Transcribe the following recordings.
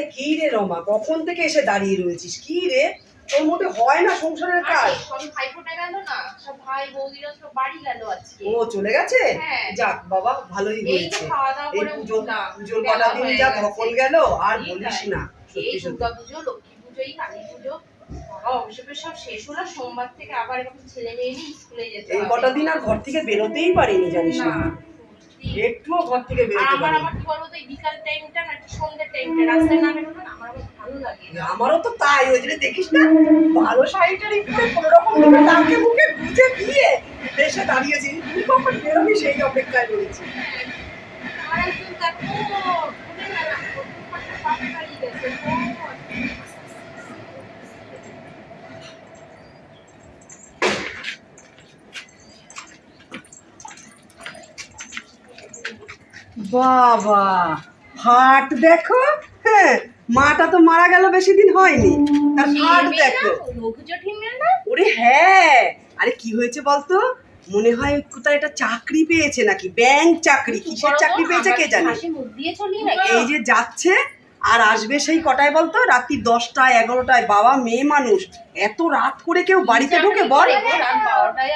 এই কি রে রমা কখন থেকে এসে দাঁড়িয়ে রয়েছিস? কি রে? তোর মোটে হয় না সংসারের কাজ? সবই ভাই ফোটা গেল না? সব ভাই বৌদিরা সব বাড়ি গেল আজকে। ও চলে গেছে? হ্যাঁ। যাক বাবা ভালোই হয়েছে। এই পুজো বেলা কটা দিন যা ধকল গেল আর বলিস না এই সত্যি সত্যি। দুর্গা পুজো লক্ষ্মী পুজো এই কালী পুজো। বাবা অভিষেকের সব শেষ হলো সোমবার থেকে আবার এরকম ছেলে মেয়ে নিয়ে স্কুলে যেতে এই কটা দিন আর ঘর থেকে বেরোতেই পারিনি জানিস না। একটুও ঘর থেকে বেরোতে আমার পারিনি। আবার কি বলব তো বিকাল টাইমটা না একটু সন্ধ্যের টাইমটা রাস্তায় না বেরোনো না আমার আবার ভালো লাগে। আমারও তো তাই ওই জন্য দেখিস না ভালো শাড়িটার একটু কোনো রকম ভাবে নাকে মুখে গুজে দিয়ে এসে দাঁড়িয়েছি। তুই কখন বেরোবি সেই অপেক্ষায় রয়েছি। আর একজন দেখো ভুলে গেলাম প্রথম পাশে বাপে দাঁড়িয়ে গেছে ও, বাবা হাট দেখো হ্যাঁ মাটা তো মারা গেল বেশি দিন হয়নি। তার হাট দেখো। ওরে হ্যাঁ আরে কি হয়েছে বলতো? মনে হয় কোথায় একটা চাকরি পেয়েছে নাকি ব্যাংক চাকরি কিসের চাকরি পেয়েছে কে জানে? এই যে যাচ্ছে আর আসবে সেই কটায় বলতো? রাত্রি দশটায় এগারোটায় বাবা মেয়ে মানুষ এত রাত করে কেউ বাড়িতে ঢোকে বল।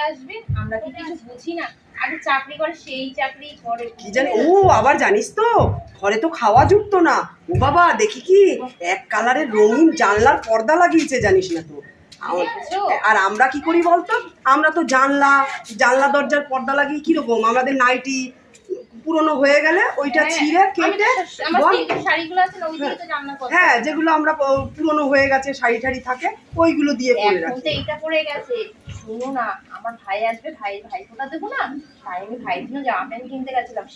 আসবে আমরা কি কিছু বুঝি না? আগে চাকরি করে সেই চাকরি করে। কি জানি ও আবার জানিস তো ঘরে তো খাওয়া জুটতো না। ও বাবা দেখি কি এক কালারের রঙিন জানলার পর্দা লাগিয়েছে জানিস না তো। আর আমরা কি করি বলতো? আমরা তো জানলা জানলা দরজার পর্দা লাগিয়ে কীরকম? আমাদের নাইটি পুরনো হয়ে গেলে ওইটা হ্যাঁ, ছিঁড়ে কেটে বল হ্যাঁ যেগুলো আমরা পুরনো হয়ে গেছে শাড়ি টাড়ি থাকে ওইগুলো দিয়ে পরে রাখি। এইটা পড়ে গেছে। শুনো না আমার ভাই আসবে ভাই ভাই ফোটা দেবো না? তাই আমি ভাইয়ের জন্য জামা প্যান্ট কিনতে গেছিলাম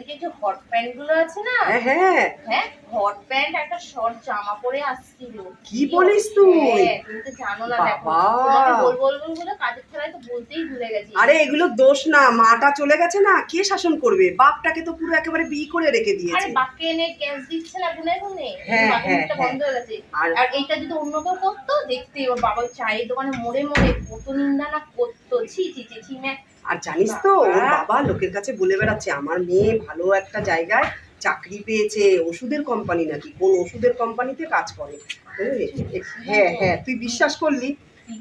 দিকে। যে হট প্যান্টগুলো আছে না? হ্যাঁ হ্যাঁ। হট প্যান্ট একটা শর্ট জামা পরে আসছিল। কি বলিস তুই? হ্যাঁ তুমি তো জানো না দেখো। তোমাকে বলব বলব বলে কাজের খেলায় তো বলতেই ভুলে গেছি। আরে এগুলো দোষ না মাটা চলে গেছে না কে শাসন করবে? বাপটাকে তো পুরো একেবারে বি করে রেখে আরে দিয়েছে বাপকে এনে গ্যাস দিচ্ছে না গুনে গুনে? হ্যাঁ, হ্যাঁ, হ্যাঁ। বন্ধ হয়ে। গেছে। আর- আর এইটা যদি অন্য কেউ করতো দেখতে ওর বাবা চায়ের দোকানে মোড়ে মোড়ে কত নিন্দা না করতো। ছি ছি ছি ছি আর জানিস তো ওর বাবা। লোকের কাছে বলে বেড়াচ্ছে আমার মেয়ে ভালো একটা জায়গায় চাকরি পেয়েছে ওষুধের কোম্পানি নাকি? কোন ওষুধের কোম্পানিতে কাজ করে? হ্যাঁ হ্যাঁ তুই বিশ্বাস করলি?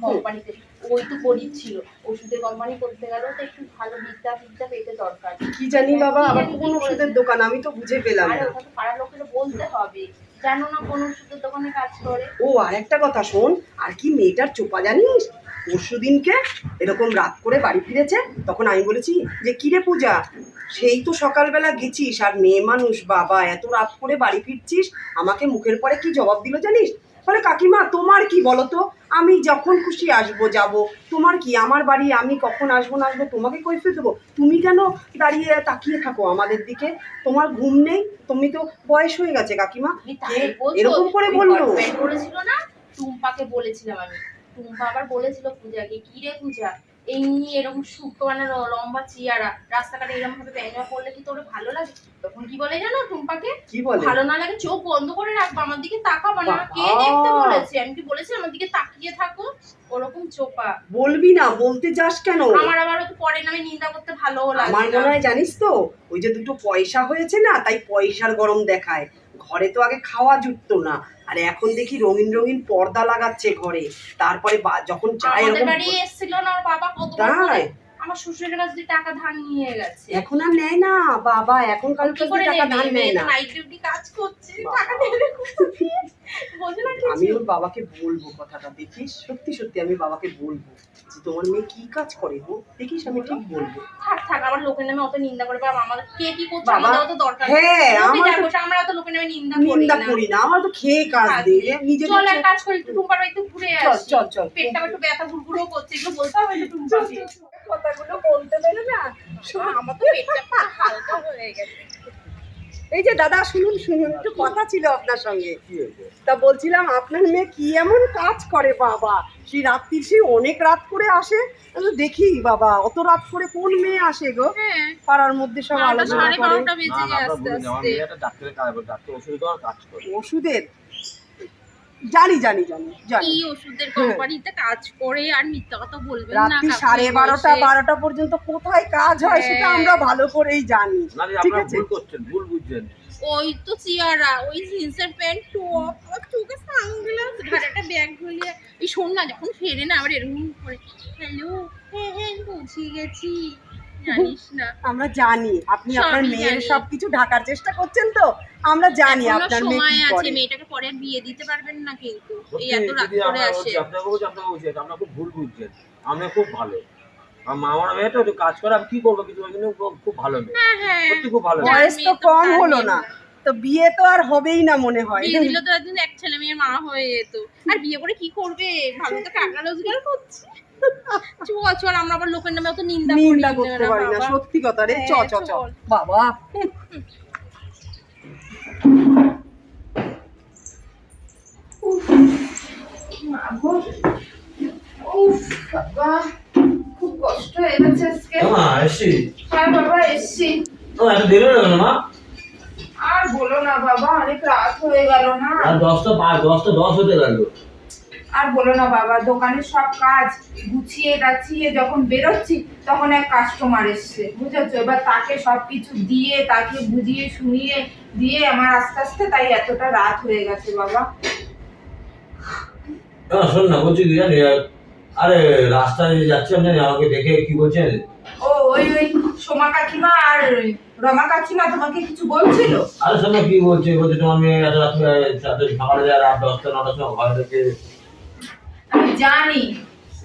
কোম্পানিতে ওই তো গরিব ছিল। ওষুধের কোম্পানি করতে গেলেও তো একটু ভালো বিদ্যা বিদ্যা পেতে দরকার। কি জানি বাবা আবার কোন ওষুধের দোকান আমি তো বুঝে পেলাম না। পাড়ার লোকের বলতে হবে। জানো না কোন ওষুধের দোকানে কাজ করে? ও আর একটা কথা শোন আর কি মেয়েটার চোপা জানিস? পরশু দিনকে এরকম রাত করে বাড়ি ফিরেছে তখন আমি বলেছি যে কিরে পূজা সেই তো সকালবেলা গেছিস আর মেয়ে মানুষ বাবা এত রাত করে বাড়ি ফিরছিস আমাকে মুখের পরে কি জবাব দিল জানিস? বলে কাকিমা তোমার কি বলো তো আমি যখন খুশি আসব যাব। তোমার কি আমার বাড়ি? আমি কখন আসব না আসব? তোমাকে কৈফিয়ত দেবো? তুমি কেন দাঁড়িয়ে তাকিয়ে থাকো আমাদের দিকে? তোমার ঘুম নেই? তুমি তো বয়স হয়ে গেছে কাকিমা? এরকম করে বলল? না? টুম্পাকে বলেছিলাম আমি। টুম্পা আবার বলেছিল পূজাকে কি রে পূজা? এই নিয়ে এরকম মানে লম্বা চিয়ারা রাস্তাঘাটে এরকম ভাবে পড়লে কি তোর ভালো লাগে? তখন কি বলে জানো টুম্পাকে? কি বলে? ভালো না লাগে চোখ বন্ধ করে রাখব আমার দিকে তাকাবা না কে দেখতে বলেছে? আমি কি বলেছি? আমার দিকে তাকিয়ে থাকো ওরকম চোপা। বলবি না বলতে যাস কেন? আমার আবার তো পরে নামে নিন্দা করতে ভালো লাগে আমার মনে হয় জানিস তো ওই যে দুটো পয়সা হয়েছে না তাই পয়সার গরম দেখায়। ঘরে তো আগে খাওয়া জুটতো না। আর এখন দেখি রঙিন রঙিন পর্দা লাগাচ্ছে ঘরে। তারপরে যখন চায় এরকম এসেছিল না ওর বাবা কত তাই? আমার শ্বশুরের কাছে টাকা ধার নিয়ে গেছে। এখন আর নেয় না। বাবা এখন কাল কি করে টাকা ধার নেয় না। নাইট ডিউটি কাজ করছে টাকা নেবে আমি ওর বাবাকে বলব কথাটা দেখিস? সত্যি সত্যি আমি বাবাকে বলব। যে তোমার মেয়ে কি কাজ করে গো? দেখিস আমি ঠিক বলব। থাক থাক আমার লোকের নামে অত নিন্দা করে বাবা আমাদের কে কি করছে বাবা, অত দরকার হ্যাঁ, আমার তো- আমরা অত লোকের নামে নিন্দা করি নিন্দা করি না আমার তো খেয়ে কাজ কাজ নিজে চল এক কাজ করি একটু টুম্পার বাড়িতে ঘুরে আসি। চল, চল। পেটটা একটু ব্যথা গুড়গুড়ো করছে একটু বলতে হবে টুম্পাকে কথাগুলো বলতে পেরে না আমার তো পেটটা হালকা হয়ে গেছে। এই যে দাদা শুনুন শুনুন একটু কথা ছিল আপনার সঙ্গে। তা বলছিলাম আপনার মেয়ে কি এমন কাজ করে বাবা? সেই রাত্রির সেই অনেক রাত করে আসে। তো দেখি বাবা অত রাত করে কোন মেয়ে আসে গো? হ্যাঁ। পাড়ার মধ্যে সব আলোচনা করে। ওষুধের? জানি জানি জানি জানি। কি ওষুধের কোম্পানিতে কাজ করে আর মিথ্যা কথা বলবেন না রাত্রি সাড়ে বারোটা বারোটা পর্যন্ত কোথায় কাজ হয় সেটা হ্যাঁ। আমরা ভালো করেই জানি ঠিক আছে? ভুল বুঝছেন। ওই তো চিয়ারা ওই জিন্সের প্যান্ট টপ আর চোখে সানগ্লাস ঘাড়ে একটা ব্যাগ ঝুলিয়ে এই শোন না যখন ফেরে না আবার এরকম করে হ্যালো হ্যাঁ হ্যাঁ পৌঁছে গেছি। জানিস না। আমরা জানি আপনি আপনার মেয়ের সবকিছু ঢাকার চেষ্টা করছেন তো আমরা জানি আপনার মেয়ে সময় আছে মেয়েটাকে পরে বিয়ে দিতে পারবেন না কিন্তু। এই এত রাত করে আসে। আপনাকে বলছি আপনাকে বলছি এটা আপনারা খুব ভুল বুঝছেন আমরা খুব ভালো। আমার আমার মেয়েটা একটু কাজ করে আমি কি করব কিছু ওই খুব- খুব ভালো মেয়ে। হ্যাঁ হ্যাঁ। সত্যি খুব ভালো বয়স তো কম হলো না। না। তো বিয়ে তো আর হবেই না মনে হয়। বিয়ে দিলে তো একদিন এক ছেলে মেয়ের মা হয়ে যেত। আর বিয়ে করে কি করবে? ভালো তো টাকা রোজগার করছে। চল আমরা আবার লোকের নামে অত নিন্দা করি নিন্দা করতে পারি না সত্যি কথা রে চ হ্যাঁ, চ। চ বাবা। উফ বাবা খুব কষ্ট হয়ে আজকে হ্যাঁ বাবা এসছি। ও এত দেরি হয়ে গেল মা? আর বলো না বাবা অনেক রাত হয়ে গেল না। আর দশটা দশটা দশ হতে গেল আর বলো না বাবা দোকানের সব কাজ গুছিয়ে গাছিয়ে যখন বেরোচ্ছি তখন এক কাস্টমার এসছে বুঝেছ? এবার তাকে সব কিছু দিয়ে তাকে বুঝিয়ে শুনিয়ে দিয়ে আমার আস্তে আস্তে তাই এতটা রাত হয়ে গেছে বাবা। শোন না বলছি আরে রাস্তায় যাচ্ছি আমাকে দেখে কি বলছেন ও ওই ওই সোমা কাকিমা আর রমা কাকিমা তোমাকে কিছু বলছিল? আরে শোন কি বলছে? বলছে তোমার মেয়ে এত রাত্রে এত সকালে যায় রাত দশটা নটার সময় ঘরে থেকে জানি।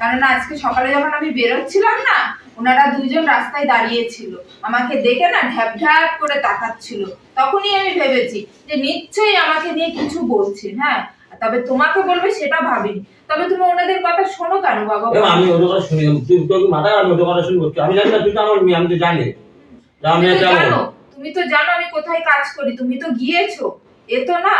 কারণ আজকে সকালে যখন আমি বেরোচ্ছিলাম না ওনারা দুজন রাস্তায় দাঁড়িয়েছিল। আমাকে দেখে না ঢ্যাপ ঢ্যাপ করে তাকাচ্ছিল। তখনই আমি ভেবেছি যে নিশ্চয়ই আমাকে নিয়ে কিছু বলছে হ্যাঁ? তবে তোমাকে বলবে সেটা ভাবিনি। তবে তুমি ওনাদের কথা শোনো কেন বাবা? আমি ওদের কথা শুনি তুই কি মাথায় আমি ওদের কথা শুনব আমি জানি না তুই তো আমার মেয়ে আমি তো জানি। তুমি তো জানো তুমি তো জানো আমি কোথায় কাজ করি তুমি তো গিয়েছো। এ তো না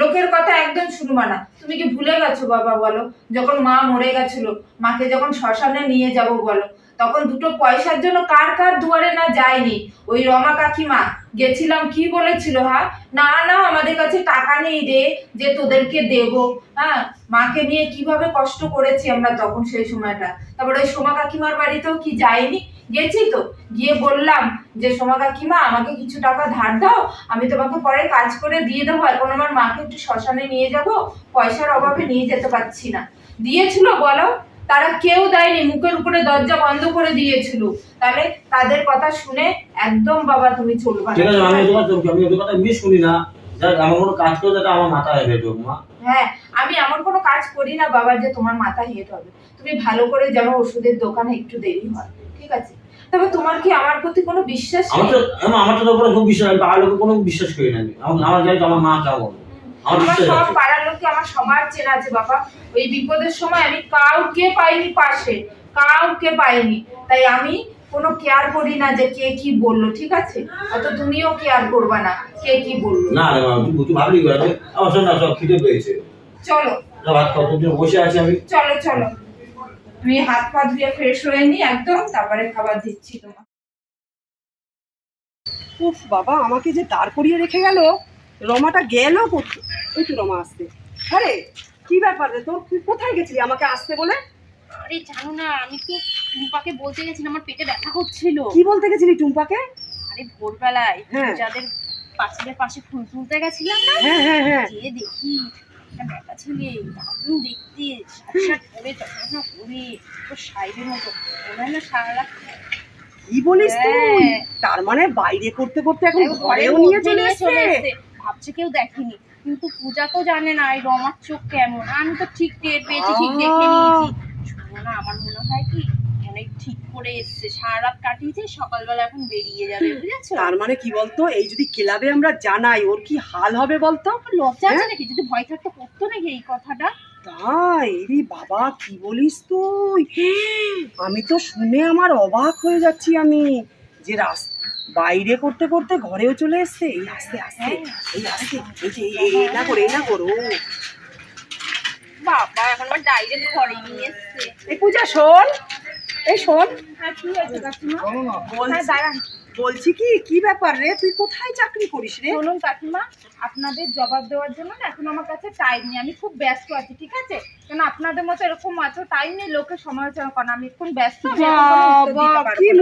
লোকের কথা একদম শুনবা না। তুমি কি ভুলে গেছো বাবা বলো? যখন মা মরে গেছিল, মাকে যখন শ্মশানে নিয়ে যাব বলো? তখন দুটো পয়সার জন্য কার কার দুয়ারে না যায়নি? ওই রমা কাকিমা, গেছিলাম কি বলেছিল হ্যাঁ না না, আমাদের কাছে টাকা নেই রে, যে তোদেরকে দেব। হ্যাঁ? মাকে নিয়ে কীভাবে কষ্ট করেছি আমরা তখন সেই সময়টা। তারপর ওই সোমা কাকিমার বাড়িতেও কি যায়নি? গেছি তো। গিয়ে বললাম যে সোমা কাকিমা আমাকে কিছু টাকা ধার দাও আমি তোমাকে পরে কাজ করে দিয়ে দেবো। এখন আমার মাকে একটু শ্মশানে নিয়ে যাব পয়সার অভাবে নিয়ে যেতে পারছি না। দিয়েছিল বলো? তারা কেউ দেয়নি মুখের উপরে দরজা বন্ধ করে দিয়েছিল। তাহলে তাদের কথা শুনে একদম বাবা তুমি চলবা ঠিক আছে আমি কথা আমি ওদের কথা এমনি শুনি না। আমার কোনো কাজ করে যেটা আমার মাথায় হেঁটে মা। হ্যাঁ আমি এমন কোনো কাজ করি না বাবা যে তোমার মাথা হেট হবে। তুমি ভালো করে যেন ওষুধের দোকানে একটু দেরি হয়। ঠিক আছে? তবে তোমার কি আমার প্রতি কোনো বিশ্বাস আমার তো আমার তো উপরে খুব বিশ্বাস আমি পাড়ার লোকে কোনো বিশ্বাস করি না আমি। আমার আমার জানি তো আমার মা কেমন আমার সব পাড়ার লোককে আমার সবার চেনা আছে বাবা। ওই বিপদের সময় আমি কাউকে পাইনি পাশে। কাউকে পাইনি। তাই আমি কোনো কেয়ার করি না যে কে কি বলল ঠিক আছে? অত তুমিও কেয়ার করবা না কে কি বলল। না রে মা তুই তুই ভাবলি করে আমার সব খিদে পেয়েছে। চলো। না ভাত বসে আছি আমি। চলো চলো। আমি হাত পা ধুয়ে ফ্রেশ হয়ে নি একদম তারপরে খাবার দিচ্ছি তোমার উফ বাবা আমাকে যে দাঁড় করিয়ে রেখে গেল রমাটা গেল কোথায়? ওই তো রমা আসতে আরে কি ব্যাপার রে তোর তুই কোথায় গেছিলি আমাকে আসতে বলে? আরে জানো না আমি তো টুম্পাকে বলতে গেছিলাম আমার পেটে ব্যথা হচ্ছিল কি বলতে গেছিলি টুম্পাকে? আরে ভোরবেলায় হ্যাঁ। যাদের পাঁচিলের পাশে ফুল তুলতে গেছিলাম না হ্যাঁ হ্যাঁ হ্যাঁ। গিয়ে দেখি। দারুণ দেখতে তো সাইডের মতো মনে হয় না সারা রাত কি বলিস তুই? হ্যাঁ। তার মানে বাইরে করতে করতে এখন ঘরেও নিয়ে চলে এসছে। ভাবছে কেউ দেখেনি কিন্তু পূজা তো জানে না এই রমার চোখ কেমন। আমি তো ঠিক টের পেয়েছি ঠিক দেখে নিয়েছি। শুনো না আমার মনে হয় কি করে এসছে সারা রাত কাটিয়েছে সকালবেলা এখন বেরিয়ে যাবে বুঝেছ? তার মানে কি বলতো? এই যদি ক্লাবে আমরা জানাই ওর কি হাল হবে বলতো? লজ্জা আছে হ্যাঁ? নাকি? যদি ভয় থাকতে করতো নাকি এই কথাটা? তাই? রে বাবা কি বলিস তুই? আমি তো শুনে আমার অবাক হয়ে যাচ্ছি আমি যে রাস বাইরে করতে করতে ঘরেও চলে এসছে। এই আস্তে আস্তে এই আস্তে এই যে এই- এই না করে এই না করো। বাবা এখন আমার ডাইরেক্ট ঘরে নিয়ে এসছে। এই পূজা শোন। এই শোন। হ্যাঁ বলছি- কি কি ব্যাপার রে? তুই কোথায় চাকরি করিস রে? শুনুন কাকিমা আপনাদের জবাব দেওয়ার জন্য না এখন আমার কাছে টাইম নেই। আমি খুব ব্যস্ত আছি ঠিক আছে? কেন আপনাদের মতো এরকম মাত্র টাইম নেই লোকের সমালোচনা করেন আমি এখন ব্যস্ত কি।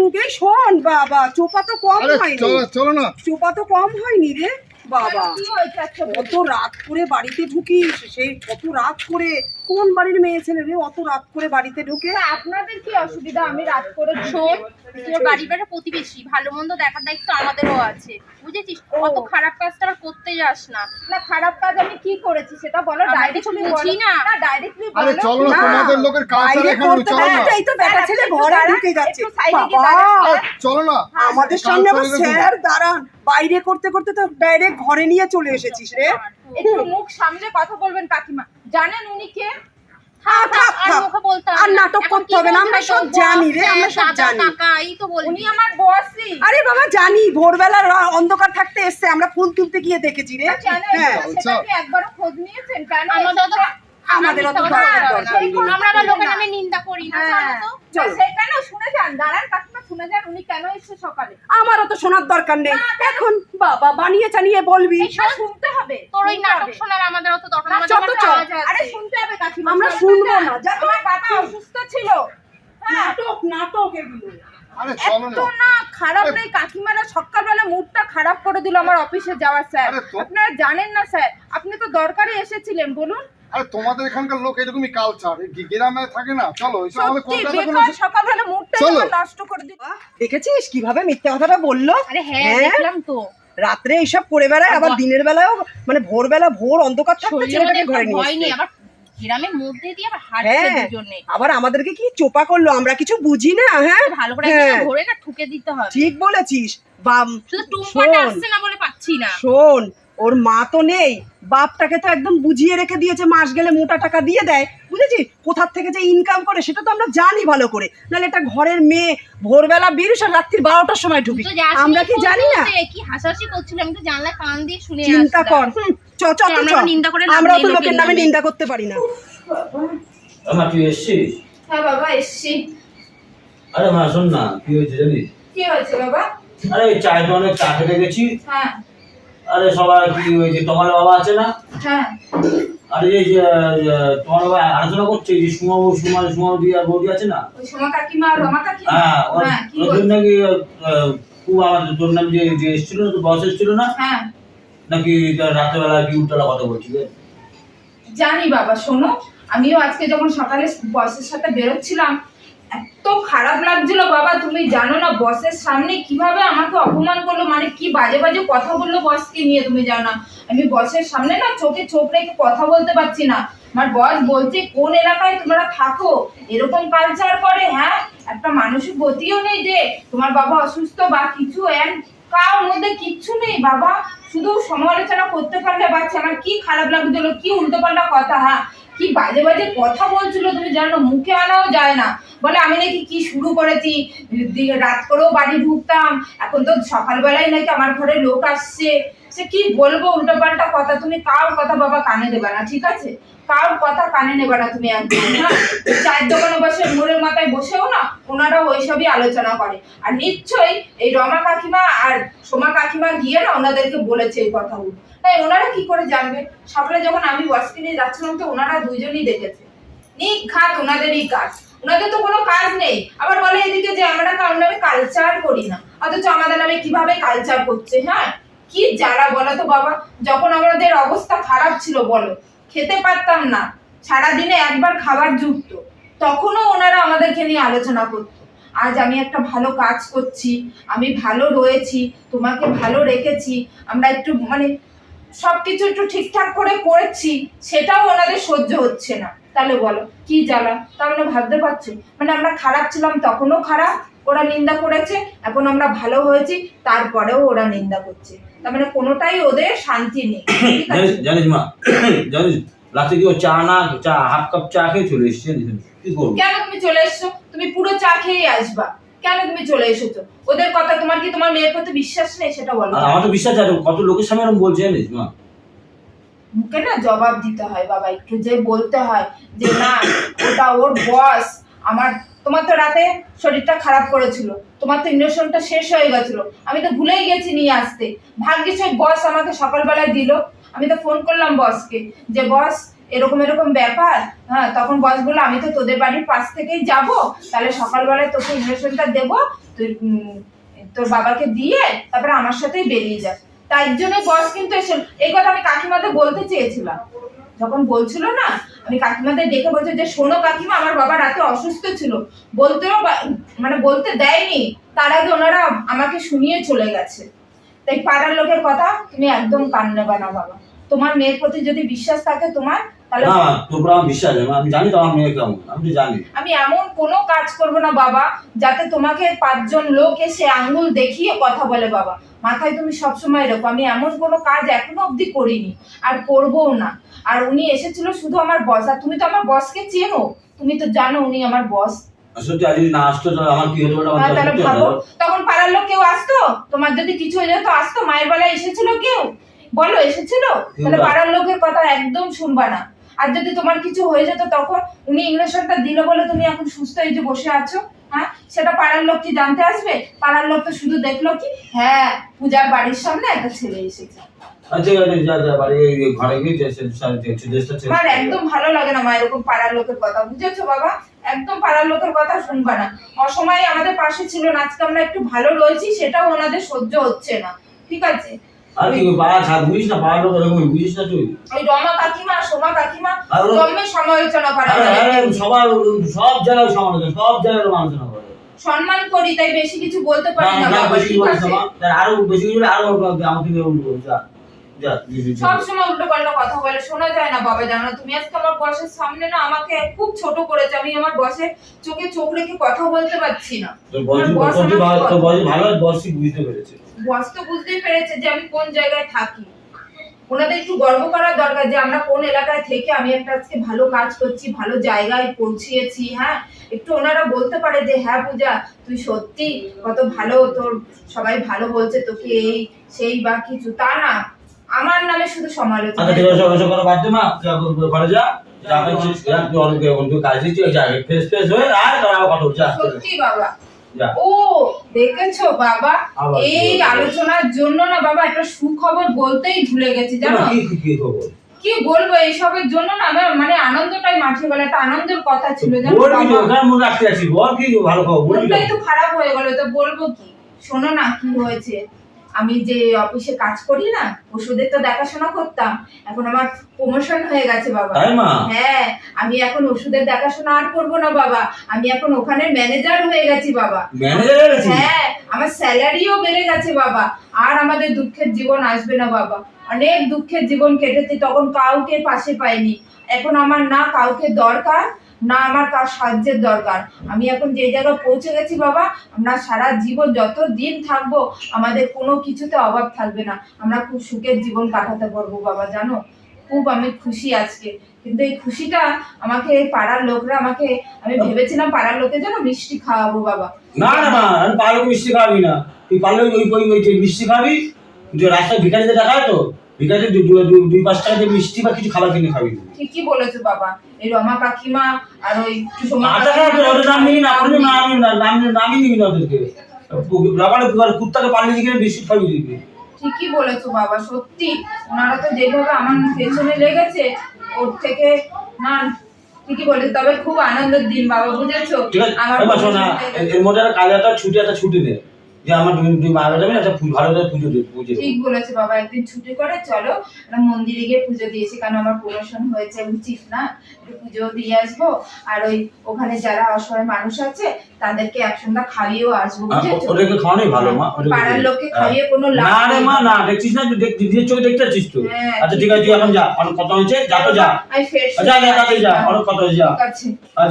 মুখে শোন বাবা চোপা তো কম হয়নি। চলো চলো না। চোপা তো কম হয়নি রে। বাবা। কি হয়েছে? আচ্ছা কত রাত করে বাড়িতে ঢুকিস? সেই কত রাত করে কোন বাড়ির মেয়ে ছেলে রে? অত রাত করে বাড়িতে ঢুকে। আপনাদের কি অসুবিধা? আমি রাত করে শোন তোর বাড়ি বেড়া প্রতিবেশী ভালো মন্দ দেখার দায়িত্ব আমাদেরও আছে। বুঝেছিস? অত খারাপ কাজটা আর করতে যাস না। না খারাপ কাজ আমি কি করেছি সেটা বলো ডাইরেক্টলি বুঝি না। না ডাইরেক্টলি আরে বলো। চলো না তোমাদের লোকের কালচার বাইরে এখানে করতে চলো না। এই তো বেটা ছেলে ঘরে ঢুকে যাচ্ছে। বাবা। চলো না। আমাদের সামনে আবার স্যার দাঁড়ান। বাইরে করতে করতে তো ডাইরেক্ট ঘরে নিয়ে চলে এসেছিস রে? একটু মুখ সামনে কথা বলবেন কাকিমা। জানেন উনি কে? আর নাটক করতে হবে না, আমরা সব জানি রে, আমরা সব জানি। তো বলবি। উনি আমার বসই আরে বাবা জানি। ভোরবেলা অন্ধকার থাকতে এসছে। আমরা ফুল তুলতে গিয়ে দেখেছি রে। হ্যাঁ। একবারও খোঁজ নিয়েছেন? কেন আমাদের অত-। না। আমরা আবার লোকের নামে নিন্দা করি না হ্যাঁ জানো তো? চলো। সেখানে শুনে যান দাঁড়ান কাকিমা শুনে যান উনি কেন এসেছে সকালে? আমারও তো শোনার দরকার নেই। এখন বাবা বানিয়ে চানিয়ে বলবি। শুনতে হবে তোর ওই নাটক শোনার আমাদের অত দরকার না, চল চল। আরে শুনতে হবে কাকিমা আমরা শুনব না, যা তো। আমার বাবা অসুস্থ ছিল। হ্যাঁ। নাটক নাটক এগুলো। না। না খারাপ নেই কাকিমারা সকালবেলা মুডটা খারাপ করে দিল আমার অফিসে যাওয়ার স্যার। আপনারা জানেন না স্যার। আপনি তো দরকারে এসেছিলেন বলুন। আরে তোমাদের এখানকার লোক এরকমই কালচার গ্রামে থাকে না। চলো এসব আমাদের কলকাতা কোনো সকালবেলা মুডটা নষ্ট করে দিল দেখেছিস কীভাবে মিথ্যে কথাটা বলল? আরে হ্যাঁ হ্যাঁ? দেখলাম তো। রাত্রে এইসব করে বেড়ায় আবার দিনের বেলাও মানে ভোরবেলা ভোর অন্ধকার থাকতে ছেলেটাকে ঘরে নিয়ে। আবার গ্রামের মধ্যে দিয়ে আবার হাঁটছে হ্যাঁ দুজনে। আবার আমাদেরকে কি চোপা করল? আমরা কিছু বুঝি না হ্যাঁ? ভালো করে হ্যাঁ। ধরে না ঠুকে দিতে হবে। ঠিক বলেছিস। বাম শুধু টুম্পাটা আসছে না বলে পাচ্ছি না। শোন ওর মা তো নেই বাপটাকে তো একদম বুঝিয়ে রেখে দিয়েছে মাস গেলে মোটা টাকা দিয়ে দেয়। বুঝেছি কোথার থেকে যে ইনকাম করে সেটা তো আমরা জানি ভালো করে। নাহলে একটা ঘরের মেয়ে ভোরবেলা বেরিস আর রাত্রি বারোটার সময় ঢুকি। আমরা কি জানি না? কি হাসাহাসি করছিল? আমি তো জানলা কান দিয়ে শুনে চিন্তা কর। চ চ আমরা চ। নিন্দা করে আমরা তো লোকের নামে। নিন্দা করতে পারি না। মা তুই এসছিস? হ্যাঁ বাবা এসছি। আরে মা শোন না কি হয়েছে জানিস? কি হয়েছে বাবা? আরে ওই চায়ের দোকানে চা খেতে গেছি। হ্যাঁ। আরে সবাই কি হয়েছে তোমার বাবা আছে না? হ্যাঁ। আরে এই যে তোমার বাবা আলোচনা করছে যে সুমাবু সুমা সুমাবদি আর বৌদি আছে না? ওই সোমা কাকিমা আর রমা কাকিমা? হ্যাঁ ওর হ্যাঁ কি বলছে জন্য নাকি আহ, খুব আমার তোর নাম যে যে এসেছিল না তো বস এসেছিল না? হ্যাঁ। নাকি তার রাত্রেবেলা কি উল্টালা কথা বলছিল? জানি বাবা শোনো আমিও আজকে যখন সকালে বসের সাথে বেরোচ্ছিলাম এত খারাপ লাগছিল বাবা, তুমি জানো না বসের সামনে কীভাবে আমাকে অপমান করল? মানে কি বাজে বাজে কথা বলল বসকে নিয়ে, তুমি জানো না। আমি বসের সামনে না চোখে চোখ রেখে কথা বলতে পারছি না। আমার বস বলছে, কোন এলাকায় তোমরা থাকো? এরকম কালচার করে হ্যাঁ? একটা মানসিক গতিও নেই যে তোমার বাবা অসুস্থ বা কিছু এন কার মধ্যে কিচ্ছু নেই বাবা। শুধু সমালোচনা করতে পারলে বাচ্চা, আমার কি খারাপ লাগছিল, কি উল্টোপাল্টা কথা হ্যাঁ? কি বাজে বাজে কথা বলছিল তুমি জানো মুখে আনাও যায় না। বলে, আমি নাকি কি শুরু করেছি? রাত করেও বাড়ি ঢুকতাম, এখন তো সকালবেলায় নাকি আমার ঘরে লোক আসছে। সে কি বলব উল্টো পাল্টা কথা, তুমি কার কথা বাবা কানে দেবে না, ঠিক আছে? কার কথা কানে নেবে না তুমি একদম হ্যাঁ? চায়ের দোকানে বসে মোড়ের মাথায় বসেও না ওনারা ওইসবই আলোচনা করে। আর নিশ্চয়ই এই রমা কাকিমা আর কাকিমা গিয়ে না ওনাদেরকে বলেছে এই কথাগুলো তাই ওনারা কি করে জানবে? সকালে যখন আমি নিয়ে যাচ্ছিলাম তো ওনারা দুইজনই দেখেছে। নিঘাত ওনাদেরই কাজ। ওনাদের তো কোনো কাজ নেই। আবার বলে এদিকে যে আমরা কারোর নামে কালচার করি না। অথচ আমাদের নামে কীভাবে কালচার করছে হ্যাঁ? কি যারা বলো তো বাবা, যখন আমাদের অবস্থা খারাপ ছিল বলো, খেতে পারতাম না। সারাদিনে একবার খাবার জুটতো তখনও ওনারা আমাদেরকে নিয়ে আলোচনা করতো। আজ আমি একটা ভালো কাজ করছি, আমি ভালো রয়েছি, তোমাকে ভালো রেখেছি, আমরা একটু মানে সবকিছু একটু ঠিকঠাক করে করেছি, সেটাও ওনাদের সহ্য হচ্ছে না। তাহলে বলো, কি জ্বালা? তার মানে ভাবতে পারছ? মানে আমরা খারাপ ছিলাম, তখনও খারাপ, ওরা নিন্দা করেছে, এখন আমরা ভালো হয়েছি, তারপরেও ওরা নিন্দা করছে। তার মানে কোনোটাই ওদের শান্তি নেই। জানিস মা, জানিস রাতে কি চা না চা হাফ কাপ চা খেয়ে চলে এসছে কি করব? কেন তুমি চলে এসছো? তুমি পুরো চা খেয়ে আসবা। কেন তুমি চলে এসেছ? ওদের কথা তোমার কি তোমার মেয়ের প্রতি বিশ্বাস নেই? সেটা বলো। আর আমার তো বিশ্বাস আছে কত লোকের সামনে এরকম বলছে জানিস মা? মুখে না জবাব দিতে হয় বাবা একটু যে বলতে হয় যে না ওটা ওর বস। আমার তোমার তো রাতে শরীরটা খারাপ করেছিল। তোমার তো ইঞ্জেকশনটা শেষ হয়ে গেছিল। আমি তো ভুলেই গেছি নিয়ে আসতে। ভাগ্যিস ওই বস আমাকে সকালবেলায় দিল। আমি তো ফোন করলাম বসকে যে বস এরকম এরকম ব্যাপার? হ্যাঁ তখন বস বলল, আমি তো তোদের বাড়ির পাশ থেকেই যাব। তাহলে সকালবেলায় তোকে ইঞ্জেকশনটা দেবো। তুই তোর বাবাকে দিয়ে তারপরে আমার সাথেই বেরিয়ে যা। তাই জন্য বস কিন্তু এসে, এই কথা আমি কাকিমাদের বলতে চেয়েছিলাম। যখন বলছিল না, আমি কাকিমাদের ডেকে বলছে যে, শোনো কাকিমা, আমার বাবা রাতে অসুস্থ ছিল। বলতেও মানে বলতে দেয়নি। তার আগে ওনারা আমাকে শুনিয়ে চলে গেছে। তাই পাড়ার লোকের কথা তুমি একদম কান নেবে না বাবা তোমার মেয়ের প্রতি যদি বিশ্বাস থাকে তোমার তাহলে না তোর আমার বিশ্বাস আছে আমি জানি তো মেয়ে কেমন আমি তো জানি। আমি এমন কোনো কাজ করব না বাবা যাতে তোমাকে পাঁচজন লোক এসে আঙ্গুল দেখিয়ে কথা বলে বাবা। মাথায় তুমি সবসময় রেখো আমি এমন কোনো কাজ এখনও অবধি করিনি আর করবও না। আর উনি এসেছিল শুধু আমার বস আর তুমি তো আমার বসকে চেনো? তুমি তো জানো উনি আমার বস সত্যি আজ যদি না আসতো তাহলে আমার কি হতো? আমার হ্যাঁ, তাহলে ভাবো। তখন পাড়ার লোক কেউ আসতো? তোমার যদি কিছু হয়ে যেত আসতো? মায়ের বেলায় এসেছিল কেউ? বলো এসেছিল? তাহলে পাড়ার লোকের কথা একদম শুনবা না। আর যদি তোমার কিছু হয়ে যেত তখন উনি ইংরেজটা দিল বলে তুমি এখন সুস্থ এই যে বসে আছো হ্যাঁ? সেটা পাড়ার লোক কি জানতে আসবে? পাড়ার লোক তো শুধু দেখল কি হ্যাঁ পূজার বাড়ির সামনে একটা ছেলে এসেছে। আমার একদম ভালো লাগে না মা এরকম পাড়ার লোকের কথা বুঝেছ বাবা? একদম পাড়ার লোকের কথা শুনবা না। অসময়ে আমাদের পাশে ছিল না আজকে আমরা একটু ভালো রয়েছি সেটাও ওনাদের সহ্য হচ্ছে না। ঠিক আছে? আর কি পাড়া ছাড় বুঝিস না? পাড়ার লোক এরকম বুঝিস না তুই? ওই রমা কাকিমা সোমা কাকিমা জন্মে সমালোচনা করে। সবার সব জায়গায় সমালোচনা সব জায়গায় সমালোচনা করে। সম্মান করি তাই বেশি কিছু বলতে পারি না আরও বেশি আরও আমাকে উল্টো। সব সময় পাল্টা কথা বলে শোনা যায় না বাবা জানো তুমি। আজকে আমার বসের সামনে না আমাকে খুব ছোট করেছে আমি আমার চোখে চোখ রেখে কথা বলতে পারছি না। বয়স ভালো বয়সই বুঝতে পেরেছে। তো বুঝতেই পেরেছে যে আমি কোন জায়গায় থাকি। ওনাদের একটু গর্ব করার দরকার যে আমরা কোন এলাকায় থেকে আমি একটা আজকে ভালো কাজ করছি ভালো জায়গায় পৌঁছিয়েছি হ্যাঁ? একটু ওনারা বলতে পারে যে হ্যাঁ পূজা তুই সত্যি কত ভালো তোর সবাই ভালো বলছে তোকে এই সেই বা কিছু। তা না। আমার নামে শুধু সমালোচনা। আচ্ছা ঠিক আছে সব সব বাদ দে মা ঘরে যা। যা করছিস অনেক অনেক কাজ যা ফ্রেশ ফ্রেশ হয়ে আয় তারপর কথা বলছি সত্যি বাবা। ও দেখেছ বাবা? এই আলোচনার জন্য না বাবা একটা সুখবর বলতেই ভুলে গেছি জানো? কি খবর? বলব এইসবের জন্য না আমার মানে আনন্দটাই মাঠে গেলে একটা আনন্দের কথা ছিল জানো? মনে রাখতে আছি বল কি ভালো খবর? তো খারাপ হয়ে গেল তো বলব কি? শোনো না কি হয়েছে? আমি যে অফিসে কাজ করি না ওষুধের তো দেখাশোনা করতাম এখন আমার প্রমোশন হয়ে গেছে বাবা। হ্যাঁ আমি এখন ওষুধের দেখাশোনা আর করব না বাবা আমি এখন ওখানে ম্যানেজার হয়ে গেছি বাবা। হ্যাঁ আমার স্যালারিও বেড়ে গেছে বাবা আর আমাদের দুঃখের জীবন আসবে না বাবা। অনেক দুঃখের জীবন কেটেছি তখন কাউকে পাশে পাইনি। এখন আমার না কাউকে দরকার না আমার কার সাহায্যের দরকার। আমি এখন যে জায়গায় পৌঁছে গেছি বাবা, আমরা সারা জীবন যত দিন থাকব, আমাদের কোনো কিছুতে অভাব থাকবে না। আমরা খুব সুখের জীবন কাটাতে পারব বাবা, জানো? খুব আমি খুশি আজকে। কিন্তু এই খুশিটা আমাকে পাড়ার লোকরা আমাকে, আমি ভেবেছিলাম পাড়ার লোকের জন্য মিষ্টি খাওয়াবো বাবা। না না মা পারলে মিষ্টি খাবি না। তুই পারলে ওই ওই ওই মিষ্টি খাবি যে রাস্তায় ভিখারিতে হয় তো। দু- দু- দুই পাঁচ টাকা দিয়ে মিষ্টি বা কিছু খাবার কিনে খাবি। ঠিকই বলেছ বাবা। এই রমা কাকিমা আর ওই আচ্ছা ওদের নাম নিবি না ওদের নাম নিবি। না নাম নামই নিবি না ওদেরকে। লাগালে কুত্তাকে দিকে বিস্কুট খাবি দিবি ঠিকই বলেছ বাবা সত্যি। ওনারা তো যেভাবে আমার পেছনে লেগেছে ওর থেকে না ঠিকই বলেছ। তবে খুব আনন্দের দিন বাবা বুঝেছ? ঠিক আছে। আমার শোনা এর মধ্যে একটা কালে একটা ছুটি একটা ছুটি নে যে আমার তুমি তুমি মারা যাবে একটা পু- ভালো করে পুজো দিয়ে পুজো ঠিক বলেছে বাবা একদিন ছুটি করে চলো একটা মন্দিরে গিয়ে পুজো দিয়েছি কারণ আমার প্রমোশন হয়েছে উচিত না একটু পুজো দিয়ে আসব। আর ওই ওখানে যারা অসহায় মানুষ আছে তাদেরকে একসঙ্গে খাইয়েও আসব বুঝেছ? ওদেরকে খাওয়ানোই ভালো মা পাড়ার লোককে হ্যাঁ। খাইয়ে কোনো লাভ না রে মা না দেখছিস না? তুই দিদির চোখে দেখতে পাচ্ছিস তো? হ্যাঁ, আচ্ছা ঠিক আছে তুই এখন যা অনেক কথা হয়েছে যা তো যা। আমি ফের যা যা তাড়াতাড়ি যা অনেক কথা হয়েছে যা।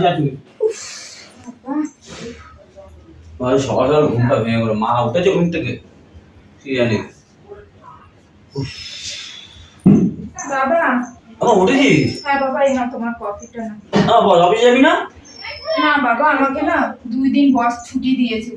যা তুই। সকাল সকাল ঘুমটা ভেঙে গেলো। মা উঠেছে ঘুম থেকে। কি জানি। বাবা। বাবা উঠেছিস? হ্যাঁ বাবা এই না তোমার কফিটা না। বল অফিস যাবি না? না বাবা আমাকে না দুই দিন বস ছুটি দিয়েছে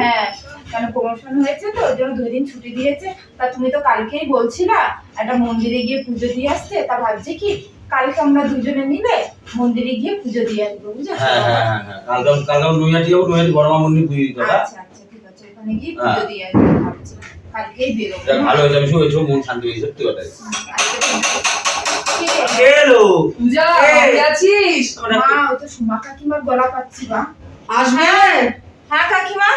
হ্যাঁ কেন প্রমোশন হয়েছে তো ওই জন্য দুই দিন ছুটি দিয়েছে। তা তুমি তো কালকেই বলছিলা একটা মন্দিরে গিয়ে পুজো দিয়ে আসতে তা ভাবছি কি কালকে আমরা দুজনে মিলে মন্দিরে গিয়ে পুজো দিয়ে আসব বুঝেছ? হ্যাঁ হ্যাঁ হ্যাঁ হ্যাঁ। কালকে কালকে নৈহাটি যাব নৈহাটি বড় মা মন্দির পুজো দিতে আচ্ছা আচ্ছা ঠিক আছে ওখানে গিয়ে পুজো হ্যাঁ। দিয়ে আসব ভাবছি। কালকেই বেরোবো। ভালো হয়েছে আমি শুনেছি মন শান্তি হয়েছে সত্যি কথা। কে? পূজা আছিস? মা ও তো সুমা কাকিমার গলা পাচ্ছি বা আসবে? হ্যাঁ কাকিমা?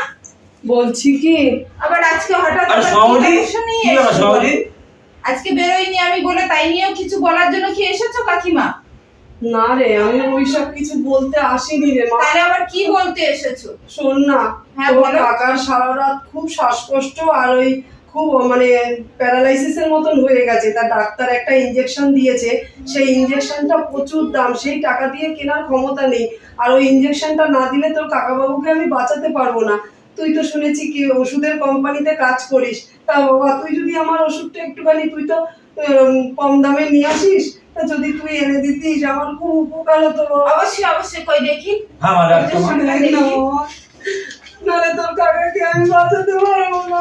বলছি কি? আবার আজকে হঠাৎ আরে কি আজকে বেরোইনি আমি বলে তাই নিয়েও কিছু বলার জন্য কি এসেছ কাকিমা? না রে আমি ওইসব কিছু বলতে আসিনি রে মা। তাহলে আবার কি বলতে এসেছ? শোন না হ্যাঁ, তোর কাকার সারা রাত খুব শ্বাসকষ্ট আর ওই খুব মানে প্যারালাইসিসের মতন হয়ে গেছে। তার ডাক্তার একটা ইঞ্জেকশন দিয়েছে। সেই ইঞ্জেকশনটা প্রচুর দাম সেই টাকা দিয়ে কেনার ক্ষমতা নেই। আর ওই ইঞ্জেকশনটা না দিলে তোর কাকাবাবুকে আমি বাঁচাতে পারব না। তুই তো শুনেছি কি ওষুধের কোম্পানিতে কাজ করিস। তা বাবা তুই যদি আমার ওষুধটা একটুখানি তুই তো কম দামে নিয়ে আসিস তা যদি তুই এনে দিতিস আমার খুব উপকার হতো অবশ্যই অবশ্যই কই দেখি? হ্যাঁ না নাহলে তোর কাকাকে আমি বাঁচাতে পারব না।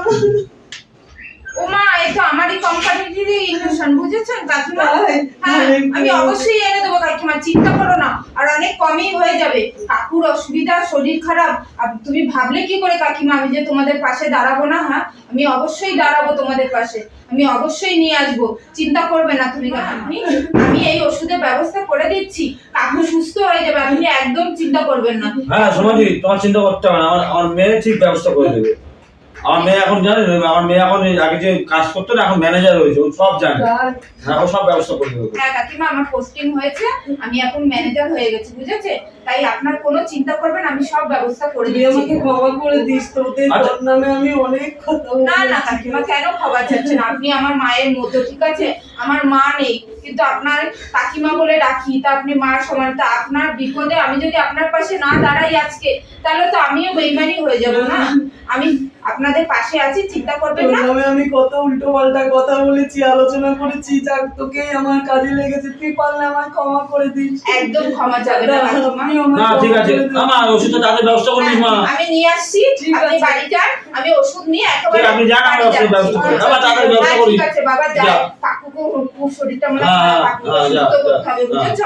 ও মা তো আমারই কোম্পানিটিরই ইঞ্জেকশন বুঝেছেন? কাকিমা? হ্যাঁ আমি অবশ্যই এনে দেবো কাকিমা চিন্তা করো না। আর অনেক কমই হয়ে যাবে। কাকুর অসুবিধা শরীর খারাপ। আর তুমি ভাবলে কি করে কাকিমা আমি যে তোমাদের পাশে দাঁড়াবো না হ্যাঁ? আমি অবশ্যই দাঁড়াবো তোমাদের পাশে। আমি অবশ্যই নিয়ে আসব। চিন্তা করবে না তুমি কাকিমা। আমি এই ওষুধের ব্যবস্থা করে দিচ্ছি। কাকু সুস্থ হয়ে যাবে আপনি একদম চিন্তা করবেন না। হ্যাঁ সমাধি তোমার চিন্তা করতে হবে না। আমার আমার মেয়ে ঠিক ব্যবস্থা করে দেবে। আমার মেয়ে এখন জানে আমার মেয়ে এখন আগে যে কাজ করতো না এখন ম্যানেজার হয়েছে সব জানে? হ্যাঁ সব ব্যবস্থা করে দেবে। হ্যাঁ কাকিমা আমার পোস্টিং হয়েছে আমি এখন ম্যানেজার হয়ে গেছি বুঝেছে? তাই আপনার কোনো চিন্তা করবেন আমি সব ব্যবস্থা করে দিচ্ছি। আমাকে ক্ষমা করে দিস তোদের আচ্ছা। বদনামে আমি অনেক কথা না না কাকিমা কেন খাবার চাচ্ছেন? আপনি আমার মায়ের মতো ঠিক আছে? আমার মা নেই কিন্তু আপনার কাকিমা বলে ডাকি তা আপনি মার সমান তা আপনার বিপদে আমি যদি আপনার পাশে না দাঁড়াই আজকে তাহলে তো আমিও বেইমানি হয়ে যাব না? আমি আপনাদের পাশে আছি চিন্তা করবেন না। নামে আমি কত উল্টো পাল্টা কথা বলেছি আলোচনা করেছি যাক তোকে আমার কাজে লেগেছে তুই পারলে আমার ক্ষমা করে দিস। একদম ক্ষমা চাবে না না ঠিক আছে। আমার ওষুধটা তাদের ব্যবস্থা করে মা। আমি নিয়ে আসছি আপনি বাড়ি যান আমি ওষুধ নিয়ে একেবারে আপনি যান, আমি ওষুধ ব্যবস্থা করি। বাবা, তাড়াতাড়ি ব্যবস্থা হ্যাঁ, করি। ঠিক আছে বাবা যাও। কাকুকে শরীরটা মনে হ্যাঁ, হয়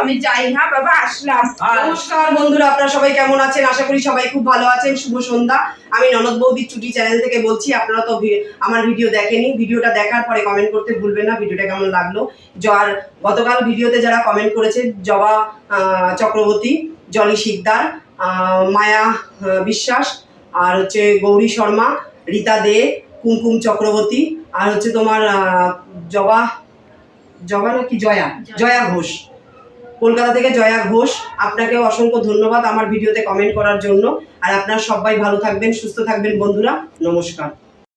আমি যাই হ্যাঁ বাবা আসলাম। নমস্কার বন্ধুরা আপনারা সবাই কেমন আছেন? আশা করি সবাই খুব ভালো আছেন। শুভ সন্ধ্যা। আমি ননদ বৌদির চুটি চ্যানেল থেকে বলছি আপনারা তো আমার ভিডিও দেখেনি। ভিডিওটা দেখার পরে কমেন্ট করতে ভুলবেন না ভিডিওটা কেমন লাগল? যার গতকাল ভিডিওতে যারা কমেন্ট করেছে জবা চক্রবর্তী জলি শিকদার মায়া বিশ্বাস আর হচ্ছে গৌরী শর্মা রীতা দে কুমকুম চক্রবর্তী আর হচ্ছে তোমার জবা জবা নাকি জয়া। জয়া ঘোষ। কলকাতা থেকে জয়া ঘোষ আপনাকে অসংখ্য ধন্যবাদ আমার ভিডিওতে কমেন্ট করার জন্য। আর আপনারা সবাই ভালো থাকবেন, সুস্থ থাকবেন বন্ধুরা, নমস্কার।